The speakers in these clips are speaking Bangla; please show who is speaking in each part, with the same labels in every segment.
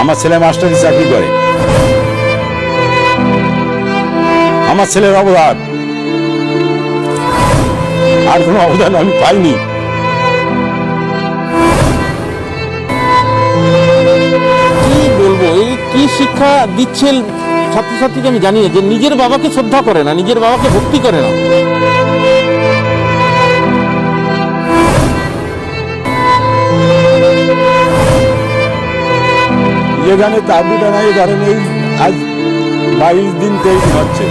Speaker 1: আমার ছেলে মাস্টারি চাকরি করে? আমার ছেলের অবদান। আর কোনো অবদান আমি পাইনি।
Speaker 2: কি শিক্ষা দিচ্ছেন ছাত্রছাত্রীকে আমি জানি যে নিজের বাবাকে শ্রদ্ধা করে না, নিজের বাবাকে ভক্তি করে না।
Speaker 1: এখানে তাবুটা নাই ধরেন এই আজ বাইশ দিন তেইশ হচ্ছে।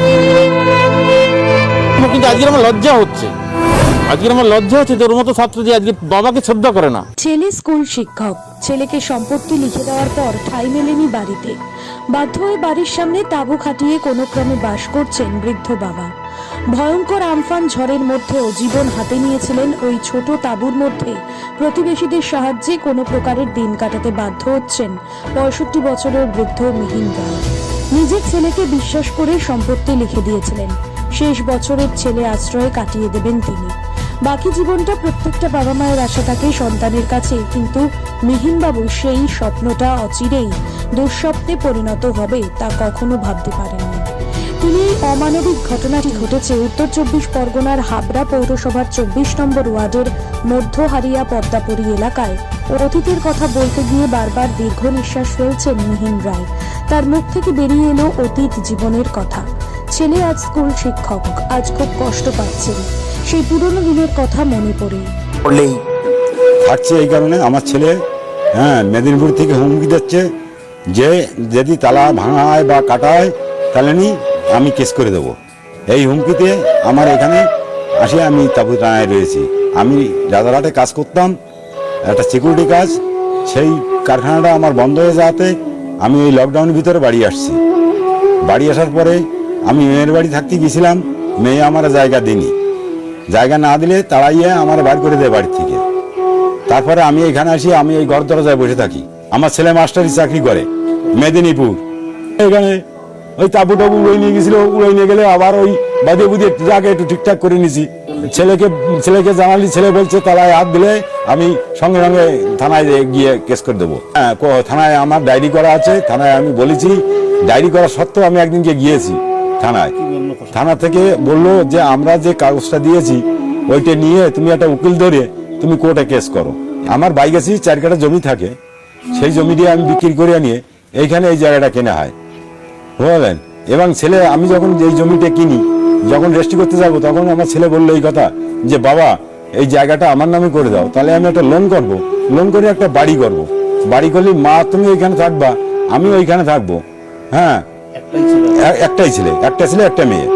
Speaker 2: কিন্তু আজকে আমার লজ্জা হচ্ছে। আজকে আমার লজ্জা হচ্ছে ওর মতো ছাত্র যে আজকে বাবাকে শ্রদ্ধা করে না।
Speaker 3: ছেলে স্কুল শিক্ষক ছেলেকে সম্পত্তি লিখে দেওয়ার পর ঠাই মেলেনি বাড়িতে। বাধ্য হয়ে বাড়ির সামনে তাঁবু খাটিয়ে কোনো ক্রমে বাস করছেন বৃদ্ধ বাবা। ভয়ঙ্কর আমফান ঝড়ের মধ্যেও জীবন হাতে নিয়েছিলেন ওই ছোট তাঁবুর মধ্যে। প্রতিবেশীদের সাহায্যে কোনো প্রকারের দিন কাটাতে বাধ্য হচ্ছেন পঁয়ষট্টি বছরের বৃদ্ধ মিহিন রায়। নিজের ছেলেকে বিশ্বাস করে সম্পত্তি লিখে দিয়েছিলেন। শেষ বছরের ছেলে আশ্রয়ে কাটিয়ে দেবেন তিনি। বাকি জীবনটা প্রত্যেকটা বাবা মায়ের আশা থাকে সন্তানের কাছে, কিন্তু মিহিনবাবু সেই স্বপ্নটা অচিরেই, দুঃস্বপ্নে পরিণত হবে তা কখনো ভাবতে পারেননি। তিনি এই অমানবিক ঘটনাটি ঘটেছে উত্তর চব্বিশ পরগনার হাবড়া পৌরসভার চব্বিশ নম্বর ওয়ার্ডের মধ্যহারিয়া পদ্মাপুরী এলাকায়। অতীতের কথা বলতে গিয়ে বারবার দীর্ঘ নিঃশ্বাস ফেলছেন মিহিন রায়। তার মুখ থেকে বেরিয়ে এলো অতীত জীবনের কথা। ছেলে আজ স্কুল শিক্ষক আজ খুব কষ্ট পাচ্ছেন। সেই পুরনো দিনের কথা মনে পড়ে।
Speaker 4: করলেই
Speaker 1: থাকছে এই কারণে আমার ছেলে হ্যাঁ মেদিনীপুর থেকে হুমকি দিচ্ছে যে যদি তালা ভাঙায় বা কাটায় তাহলে নি আমি কেস করে দেবো। এই হুমকিতে আমার এখানে আসে আমি তাবু টানায় রয়েছি। আমি রাজারহাটে কাজ করতাম, একটা সিকিউরিটি কাজ, সেই কারখানাটা আমার বন্ধ হয়ে যাওয়াতে আমি ওই লকডাউনের ভিতরে বাড়ি আসছি। বাড়ি আসার পরে আমি মেয়ের বাড়ি থাকতে গেছিলাম, মেয়ে আমার জায়গা দিনি জায়গা না দিলে তাড়াইয়ে আমার বার করে দেয় বাড়ি থেকে। তারপরে আমি এখানে আসি, আমি এই ঘর দরজায় বসে থাকি। আমার ছেলে মাস্টারি চাকরি করে, মেদিনীপুর। এখানে ওই তাবু টাবু উড়ে নিয়ে গেছিল উড়ে নিয়ে গেলে আবার ওই বাদে বুদে যাকে একটু ঠিকঠাক করে নিছি। ছেলেকে ছেলেকে জানালি, ছেলে বলছে, তালায় হাত দিলে আমি সঙ্গে সঙ্গে থানায় গিয়ে কেস করে দেবো। হ্যাঁ থানায় আমার ডায়েরি করা আছে, থানায় আমি বলেছি, ডায়েরি করা সত্ত্বেও আমি একদিনকে গিয়েছি থানায়। থানা থেকে বলল যে, আমরা যে কাগজটা দিয়েছি, ওইটা নিয়ে তুমি একটা উকিল ধরে তুমি কোর্টে কেস করো। আমার বাইগাছি চার কাটা জমি থাকে, সেই জমি দিয়ে আমি বিক্রি করে নিয়ে এইখানে এই জায়গাটা কেনা হয়। বুঝলেন এবং ছেলে আমি যখন এই জমিটা কিনি যখন রেজিস্ট্রি করতে যাব তখন আমার ছেলে বলল এই কথা যে বাবা এই জায়গাটা আমার নামে করে দাও। তাহলে আমি একটা লোন করব। লোন করে একটা বাড়ি করব। বাড়ি করলে মা তুমি ওইখানে থাকবা আমি ওইখানে থাকব। হ্যাঁ। একটাই ছেলে। একটা ছেলে একটা মেয়ে।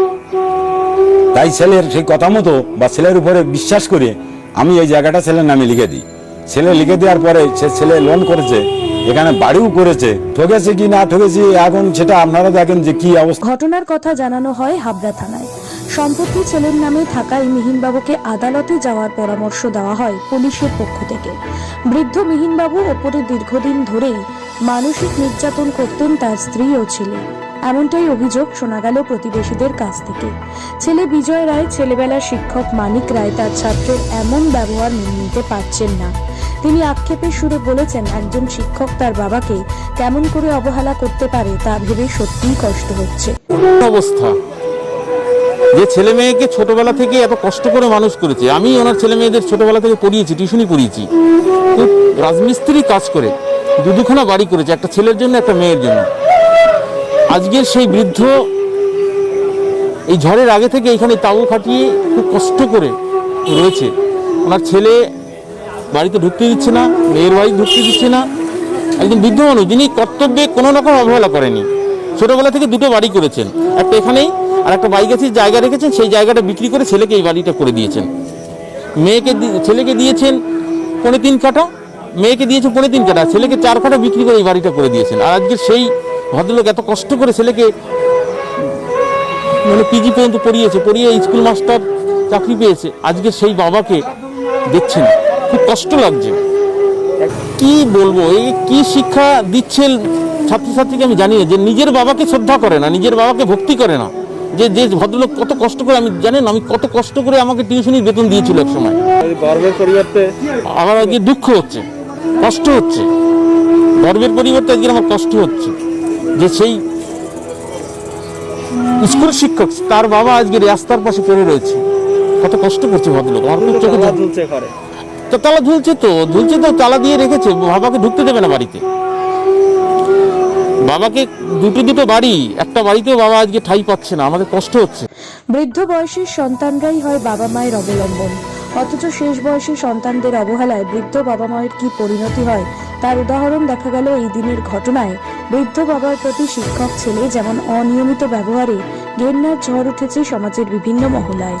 Speaker 1: তাই ছেলের সেই কথা মতো বা ছেলের উপরে বিশ্বাস করে আমি এই জায়গাটা ছেলের নামে লিখে দিই। ছেলে লিখে দেওয়ার পরে সে ছেলে লোন করেছে এখানে বাড়িও করেছে। ঠকেছে কি না ঠকেছে এখন সেটা আপনারা দেখেন যে কি অবস্থা।
Speaker 3: ঘটনার কথা জানানো হয় হাবড়া থানায়। সম্পত্তি ছেলের নামে থাকায় মিহিনবাবুকে আদালতে যাওয়ার পরামর্শ দেওয়া হয় পুলিশের পক্ষ থেকে। বৃদ্ধ মিহিনবাবু ওপরে দীর্ঘদিন ধরেই মানসিক নির্যাতন করতেন তার স্ত্রী ও ছেলে। এমনটাই অভিযোগ শোনা গেল প্রতিবেশীদের কাছ থেকে। ছেলে বিজয় রায় ছেলেবেলার শিক্ষক মানিক রায় তার ছাত্রের এমন ব্যবহার মেনে নিতে পারছেন না। তিনি আক্ষেপের সুরে বলেছেন, একজন শিক্ষক তার বাবাকে কেমন করে অবহেলা করতে পারে তা ভেবে সত্যিই কষ্ট হচ্ছে।
Speaker 2: অবস্থা। যে ছেলে মেয়েকে ছোটবেলা থেকে এত কষ্ট করে মানুষ করেছে, আমি ওনার ছেলে মেয়েদের ছোটবেলা থেকে পড়িয়েছি, টিউশনই পড়িয়েছি। রাজমিস্ত্রি কাজ করে দু দুখানা বাড়ি করেছে, একটা ছেলের জন্য, একটা মেয়ের জন্য। আজকের সেই বৃদ্ধ এই ঝড়ের আগে থেকে এখানে তাবু খাটিয়ে খুব কষ্ট করে রয়েছে। ওনার ছেলে বাড়িতে ঢুকতে দিচ্ছে না, মেয়ের বাড়ি ঢুকতে দিচ্ছে না। একজন বৃদ্ধ মানুষ, যিনি কর্তব্যে কোনো রকম অবহেলা করেনি। ছোটোবেলা থেকে দুটো বাড়ি করেছেন, একটা এখানেই আর একটা বাইগাছির জায়গা রেখেছেন, সেই জায়গাটা বিক্রি করে ছেলেকে এই বাড়িটা করে দিয়েছেন। মেয়েকে ছেলেকে দিয়েছেন পৌনে তিন কাঠা, মেয়েকে দিয়েছে পৌনে তিন কাঠা, ছেলেকে চার কাঠা বিক্রি করে এই বাড়িটা করে দিয়েছেন। আর আজকে সেই ভদ্রলোক এত কষ্ট করে ছেলেকে মানে পিজি পর্যন্ত পড়িয়েছে, পড়িয়ে স্কুল মাস্টার চাকরি পেয়েছে, আজকে সেই বাবাকে দেখছেন খুব কষ্ট লাগছে। কি বলব এই কি শিক্ষা দিচ্ছেন ছাত্রছাত্রীকে আমি জানি যে নিজের বাবাকে শ্রদ্ধা করে না নিজের বাবাকে ভক্তি করে না। যে যে ভদ্রলোক কত কষ্ট করে আমি জানেন আমি কত কষ্ট করে আমাকে টিউশনির বেতন দিয়েছিল এক সময়।
Speaker 5: গর্বের পরিবর্তে?
Speaker 2: আমার আজকে দুঃখ হচ্ছে কষ্ট হচ্ছে। গর্বের পরিবর্তে আজকে আমার কষ্ট হচ্ছে যে সেই স্কুল শিক্ষক তার বাবা আজকে রাস্তার পাশে পড়ে রয়েছে। কত কষ্ট করছে ভদ্রলোক আমার চোখে তো তালা ঝুলছে তো ঝুলছে তো, তালা দিয়ে রেখেছে। বাবাকে ঢুকতে দেবে না বাড়িতে। বাবাকে দুটো দুটো বাড়ি, একটা বাড়িতেও বাবা আজকে ঠাই পাচ্ছে না, আমাদের কষ্ট হচ্ছে।
Speaker 3: বৃদ্ধ বয়সের সন্তানরাই হয় বাবা মায়ের অবলম্বন। অথচ শেষ বয়সে সন্তানদের অবহেলায় বৃদ্ধ বাবা মায়ের কি পরিণতি হয়, তার উদাহরণ দেখা গেল এই দিনের ঘটনায়। বৃদ্ধ বাবার প্রতি শিক্ষক ছেলে যেমন অনিয়মিত ব্যবহারে ঘেন্নার ঝড় উঠেছে সমাজের বিভিন্ন মহলায়।